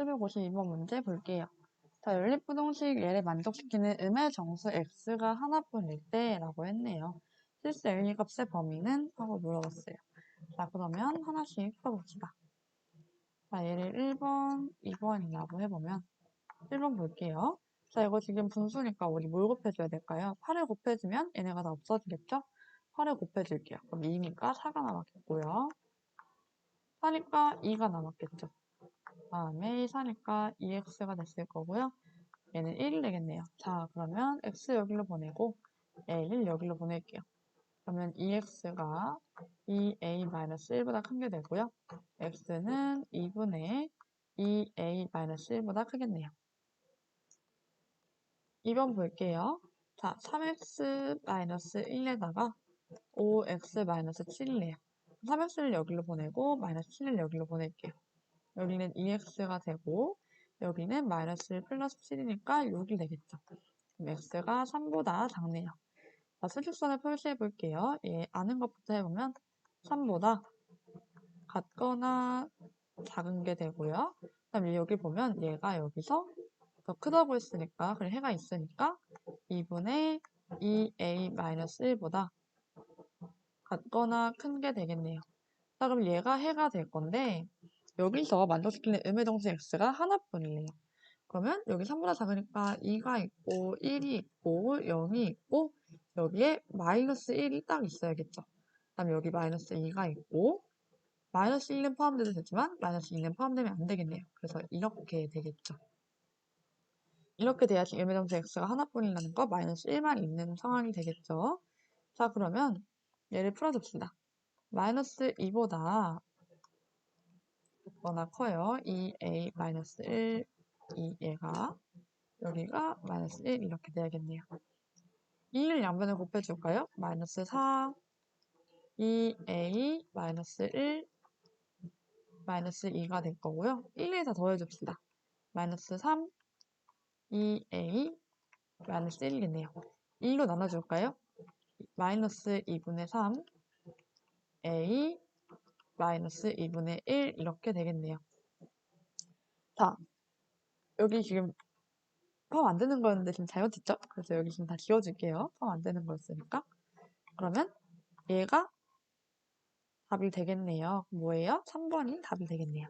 752번 문제 볼게요. 자, 연립부동식 얘를 만족시키는 음의 정수 x가 하나뿐일 때 라고 했네요. 실수 L의 값의 범위는? 하고 물어봤어요. 자, 그러면 하나씩 풀어봅시다. 자, 얘를 1번, 2번이라고 해보면 1번 볼게요. 자, 이거 지금 분수니까 우리 뭘 곱해줘야 될까요? 8을 곱해주면 얘네가 다 없어지겠죠? 8을 곱해줄게요. 그럼 2니까 4가 남았겠고요. 4니까 2가 남았겠죠. 다음에 4니까 2x가 됐을 거고요. 얘는 1이 되겠네요. 자, 그러면 x 여기로 보내고 a를 여기로 보낼게요. 그러면 2x가 2a-1보다 큰 게 되고요. x는 2분의 2a-1보다 크겠네요. 2번 볼게요. 자, 3x-1에다가 5x-7이래요. 3x를 여기로 보내고 마이너스 7을 여기로 보낼게요. 여기는 2x가 되고 여기는 마이너스 1 플러스 7이니까 6이 되겠죠. x가 3보다 작네요. 자, 수직선을 표시해 볼게요. 예, 아는 것부터 해보면 3보다 같거나 작은 게 되고요. 그 다음에 여기 보면 얘가 여기서 더 크다고 했으니까 그래 해가 있으니까 2분의 2a-1보다 같거나 큰 게 되겠네요. 자 그럼 얘가 해가 될 건데 여기서 만족시키는 음의 정수 x가 하나뿐이에요. 그러면 여기 3보다 작으니까 2가 있고 1이 있고 0이 있고 여기에 마이너스 1이 딱 있어야겠죠. 그 다음에 여기 마이너스 2가 있고 마이너스 1은 포함돼도 되지만 마이너스 2는 포함되면 안 되겠네요. 그래서 이렇게 되겠죠. 이렇게 돼야지 음의 정수 x가 하나뿐이라는 거 마이너스 1만 있는 상황이 되겠죠. 자 그러면 얘를 풀어줍시다. 마이너스 2보다 작거나 커요. 2a 마이너스 1, 2 얘가 여기가 마이너스 1 이렇게 돼야겠네요. 2를 양변에 곱해줄까요? 마이너스 4, 2a 마이너스 1, 마이너스 2가 될 거고요. 1을 다 더해줍시다. 마이너스 3, 2a 마이너스 1이겠네요. 2로 나눠줄까요? 마이너스 2분의 3 a 마이너스 2분의 1 이렇게 되겠네요. 자, 여기 지금 포함 안 되는 거였는데 지금 잘못했죠? 그래서 여기 지금 다 지워줄게요. 포함 안 되는 거였으니까. 그러면 얘가 답이 되겠네요. 뭐예요? 3번이 답이 되겠네요.